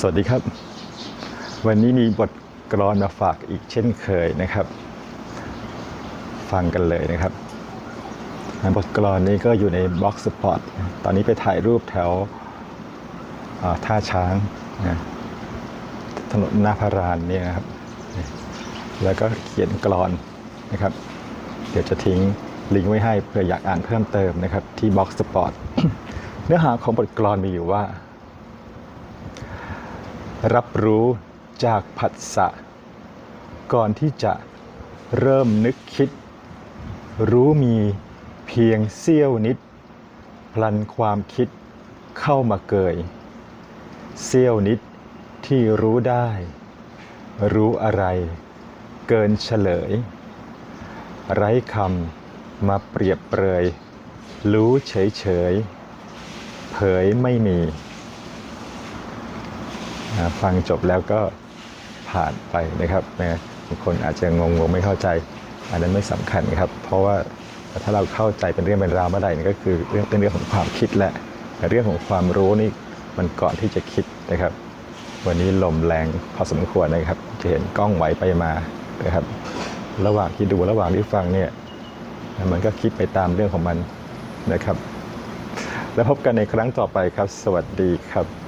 สวัสดีครับ วันนี้มีบทกลอนมาฝากอีกเช่นเคยนะครับ ฟังกันเลยนะครับ บทกลอนนี้ก็อยู่ในบล็อกสปอร์ตตอนนี้ไปถ่ายรูปแถวท่าช้างนะถนนหน้าพระรานเนี่ยนะครับ แล้วก็เขียนกลอนนะครับ เดี๋ยวจะทิ้งลิงก์ไว้ให้เพื่ออยากอ่านเพิ่มเติมนะครับ ที่บล็อกสปอร์ตเนื้อหาของบทกลอนมีอยู่ว่า รับรู้จากผัสสะ ก่อนที่จะเริ่มนึกคิด รู้มีเพียงเสี้ยวนิด พลันความคิดเข้ามาเกยเสี้ยวนิดที่รู้ได้ รู้อะไร เกินเฉลย ไร้คำมาเปรียบเปรย รู้เฉยเฉย เผยไม่มี ฟังจบแล้วก็ผ่านไปนะครับนะบางคนอาจจะงงๆไม่เข้าใจ อันนั้นไม่สำคัญครับ เพราะว่าถ้าเราเข้าใจเป็นเรื่องเป็นราวเมื่อไหร่นี่ก็คือเรื่องเป็นเรื่องของความคิดแหละแต่เรื่องของความรู้นี่มันก่อนที่จะคิดนะครับ วันนี้ลมแรงพอสมควรนะครับ จะเห็นกล้องไหวไปมานะครับ ระหว่างที่ดูระหว่างที่ฟังเนี่ยมันก็คิดไปตามเรื่องของมันนะครับ แล้วพบกันในครั้งต่อไปครับ สวัสดีครับ